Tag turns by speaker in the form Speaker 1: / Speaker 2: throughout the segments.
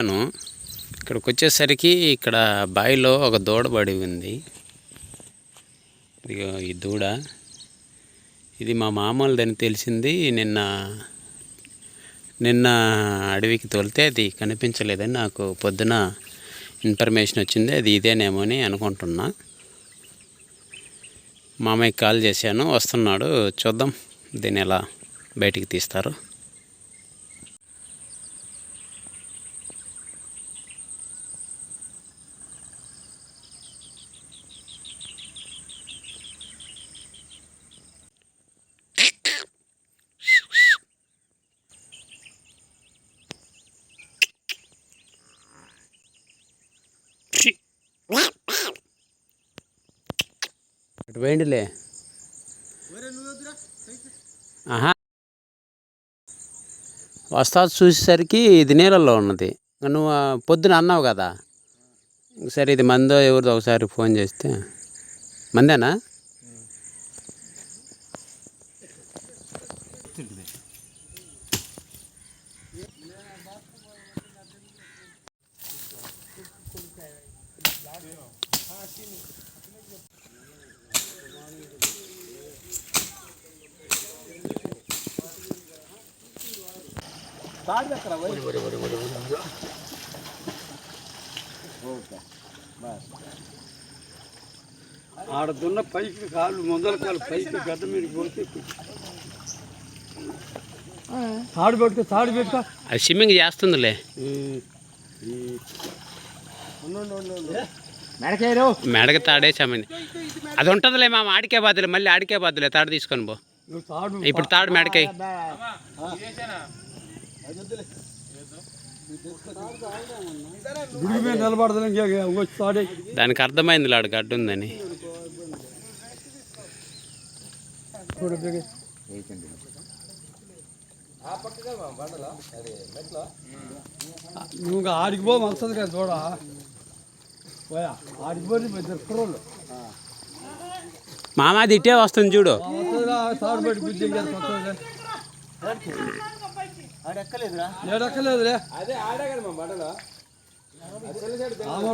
Speaker 1: ఇక్కడికి వచ్చేసరికి ఇక్కడ బావిలో ఒక దూడ పడి ఉంది. ఇదిగో ఈ దూడ. ఇది మా మామూలుదని తెలిసింది. నిన్న నిన్న అడవికి తోలితే అది కనిపించలేదని నాకు పొద్దున ఇన్ఫర్మేషన్ వచ్చింది. అది ఇదేనేమో అని అనుకుంటున్నా. మామయ్యకి కాల్ చేశాను. వస్తున్నాడు. చూద్దాం దీన్ని ఎలా బయటికి తీస్తారు. ఇటు ఆహా. వస్తా చూసేసరికి ఇది నీళ్ళల్లో ఉన్నది. నువ్వు పొద్దున అన్నావు కదా. సరే ఇది మందో ఎవరిదో ఒకసారి ఫోన్ చేస్తే. మందేనా?
Speaker 2: ఆడదున్న పైకి కాళ్ళు ముందల కాళ్ళు పైకి గడ్డ మీద పోతే తాడు పెట్టుకో తాడు పెట్టుకో.
Speaker 1: అది స్విమ్మింగ్ చేస్తుందిలే. మెడక తాడేసామని అది ఉంటుందిలే మా ఆడికే బాధలే మళ్ళీ ఆడికే బాధలే తాడు తీసుకొని పో. ఇప్పుడు తాడు మెడకాయ దానికి అర్థమైంది లాడు గడ్డు ఉందని.
Speaker 2: నువ్వు ఇంకా ఆడికి పో వస్తుంది కదా చూడ. పోయా ఆడికి పోయి
Speaker 1: మామ ఇట్టే వస్తుంది చూడు.
Speaker 2: తాడు పెట్టి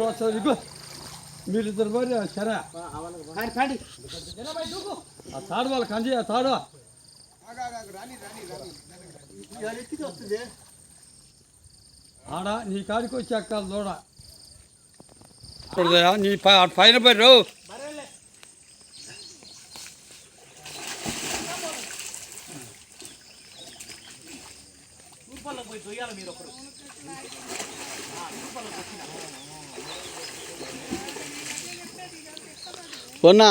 Speaker 2: వస్తుంది మీరిద్దరు పోయి సరే. ఆ తాడు వాళ్ళకి అంది ఆ తాడు ఆడ నీ కాడికి వచ్చి ఎక్కాలి దూడ నీ పైన ఆ పైన పోయి ఒకరు
Speaker 3: పొన్నా.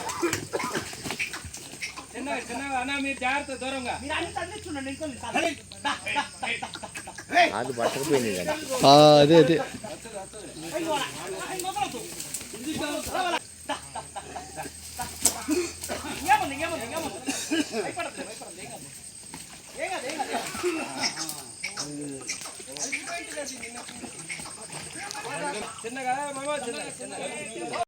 Speaker 2: బేకో బేకో ఇదికి రాని బాక్
Speaker 3: ఆ, అదే అదే.
Speaker 2: చిన్నగా మామ చిన్నగా